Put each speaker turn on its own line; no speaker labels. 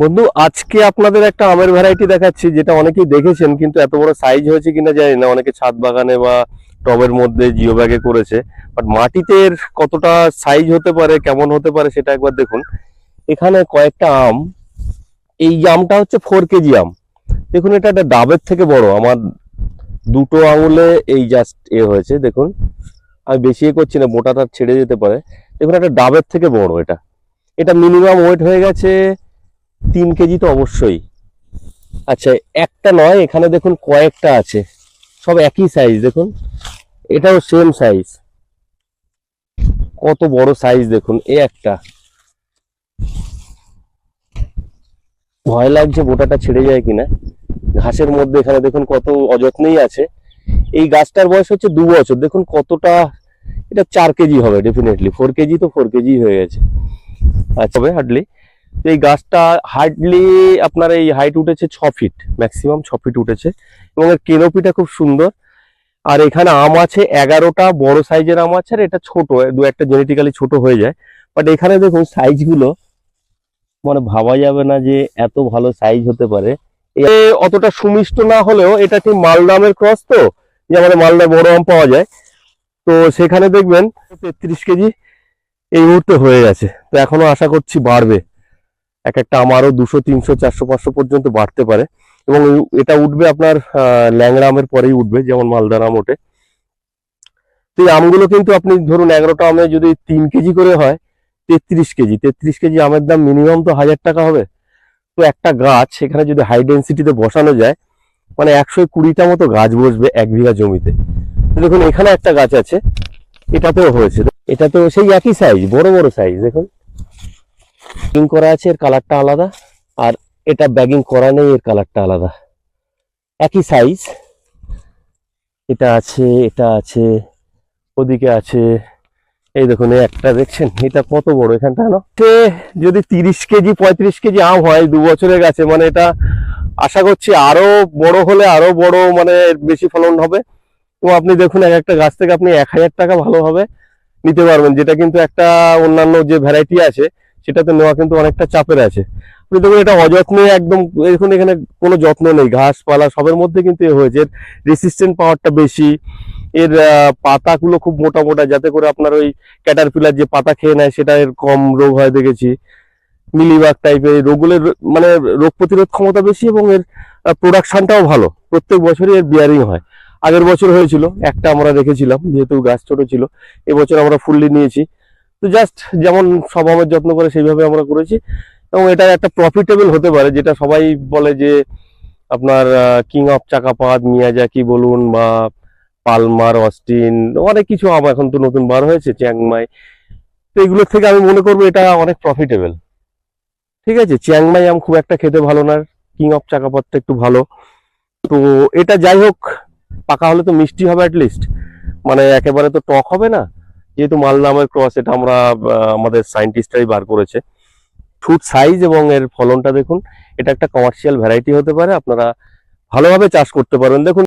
বন্ধু, আজকে আপনাদের একটা আমের ভ্যারাইটি দেখাচ্ছি, যেটা অনেকেই দেখেছেন, কিন্তু এত বড় সাইজ হয়েছে কিনা জানি না। অনেকে ছাদ বাগানে বা টবের মধ্যে জিও ব্যাগে করেছে। বাট মাটিতে কতটা সাইজ হতে পারে, কেমন হতে পারে, সেটা একবার দেখুন। এখানে কয়েকটা আম। এই আমটা হচ্ছে ফোর কেজি আম। দেখুন, এটা একটা ডাবের থেকে বড়। আমার দুটো আঙুলে এই জাস্ট এ হয়েছে, দেখুন। আমি বেশি এ করছি না মোটাটা ছেড়ে যেতে পারে। দেখুন, একটা ডাবের থেকে বড় এটা। এটা মিনিমাম ওয়েট হয়ে গেছে তিন কেজি তো অবশ্যই। আচ্ছা একটা নয়, এখানে দেখুন কয়েকটা আছে। সব একই সাইজ দেখুন। এটাও সেম সাইজ কত বড় সাইজ দেখুন, এ একটা। ভয় লাগছে বোটাটা ছেড়ে যায় কিনা। ঘাসের মধ্যে এখানে দেখুন কত অযত্নেই আছে। এই গাছটার বয়স হচ্ছে দু বছর। দেখুন কতটা, এটা চার কেজি হবে ডেফিনেটলি ফোর কেজি তো ফোর কেজি হয়ে গেছে। আচ্ছা হবে হার্ডলি এই গাছটা হার্ডলি আপনার এই হাইট উঠেছে ছ ফিট ম্যাক্সিমাম ছ ফিট উঠেছে এবং এর কেনোপিটা খুব সুন্দর। আর এখানে আম আছে, এগারোটা বড় সাইজের আম আছে আর এটা ছোট দু একটা জেনেটিক্যালি ছোট হয়ে যায়। বাট এখানে দেখুন সাইজগুলো মানে ভাবা যাবে না যে এত ভালো সাইজ হতে পারে। অতটা সুমিষ্ট না হলেও এটা ঠিক মালদা আমের ক্রস তো, যে আমাদের মালদায় বড় আম পাওয়া যায়। তো সেখানে দেখবেন তেত্রিশ কেজি এই মুহূর্তে হয়ে গেছে। তো এখনও আশা করছি বাড়বে। এক একটা আমারও দুশো, তিনশো, চারশো, পাঁচশো পর্যন্ত বাড়তে পারে। এবং এটা উঠবে আপনার ল্যাংড়া আমের পরেই উঠবে, যেমন মালদার আম ওঠে তো এই আমগুলো কিন্তু আপনি ধরুন এগারোটা আমে যদি তিন কেজি করে হয়, তেত্রিশ কেজি। তেত্রিশ কেজি আমের দাম মিনিমাম তো হাজার টাকা হবে। তো একটা গাছ সেখানে যদি হাই ডেন্সিটিতে বসানো যায় মানে একশো কুড়িটা মতো গাছ বসবে এক বিঘা জমিতে। দেখুন, এখানে একটা গাছ আছে, এটাতেও হয়েছে। এটা তো সেই একই সাইজ বড় বড় সাইজ দেখুন। ব্যাগিং করা আছে, এর কালারটা আলাদা। আর এটা ব্যাগিং করা নেই, এর কালারটা আলাদা। একই সাইজ এটা আছে এটা আছে, ওদিকে আছে। এই দেখুন একটা দেখছেন? এটা কত বড় এখানটা, না? যদি তিরিশ কেজি, পঁয়ত্রিশ কেজি আম হয়, দু বছরের গাছে মানে এটা আশা করছি আরও বড় হলে আরও বড় মানে বেশি ফলন হবে। তো আপনি দেখুন, এক একটা গাছ থেকে আপনি এক হাজার টাকা ভালোভাবে নিতে পারবেন, যেটা কিন্তু একটা অন্যান্য যে ভ্যারাইটি আছে সেটাতে নেওয়া কিন্তু অনেকটা চাপের আছে। আপনি দেখুন, এটা অযত্নে একদম, দেখুন এখানে কোনো যত্ন নেই। ঘাসপালা সবের মধ্যে কিন্তু এ হয়েছে। রেসিস্ট্যান্ট পাওয়ারটা বেশি। এর পাতাগুলো খুব মোটা মোটা, যাতে করে আপনার ওই ক্যাটারপিলার যে পাতা খেয়ে নেয়, সেটা এর কম রোগ হয় দেখেছি। মিলিবাগ টাইপের রোগগুলোর মানে রোগ প্রতিরোধ ক্ষমতা বেশি এবং এর প্রোডাকশনটাও ভালো। প্রত্যেক বছরই এর বিয়ারিং হয়। আগের বছর হয়েছিল, একটা আমরা রেখেছিলাম যেহেতু গাছ ছোট ছিল, এবছর আমরা ফুললি নিয়েছি। তো জাস্ট যেমন সব আমের যত্ন করে সেইভাবে আমরা করেছি। এবং এটা একটা প্রফিটেবল হতে পারে, যেটা সবাই বলে যে আপনার কিং অফ চাকাপাত, মিয়াজাকি বলুন বা পালমার, অস্টিন, অনেক কিছু আম এখন তো নতুন বার হয়েছে চ্যাংমাই তো এগুলোর থেকে আমি মনে করব এটা অনেক প্রফিটেবল ঠিক আছে? চ্যাংমাই আম খুব একটা খেতে ভালো না কিং অফ চাকাপাতটা একটু ভালো। তো এটা যাই হোক, পাকা হলে তো মিষ্টি হবে লিস্ট মানে একেবারে তো টক হবে না। যেহেতু মালদা আমের ক্রস এটা আমরা আমাদের সায়েন্টিস্টরাই বার করেছে। ফ্রুট সাইজ এবং এর ফলনটা দেখুন, এটা একটা কমার্শিয়াল ভ্যারাইটি হতে পারে, আপনারা ভালোভাবে চাষ করতে পারবেন। দেখুন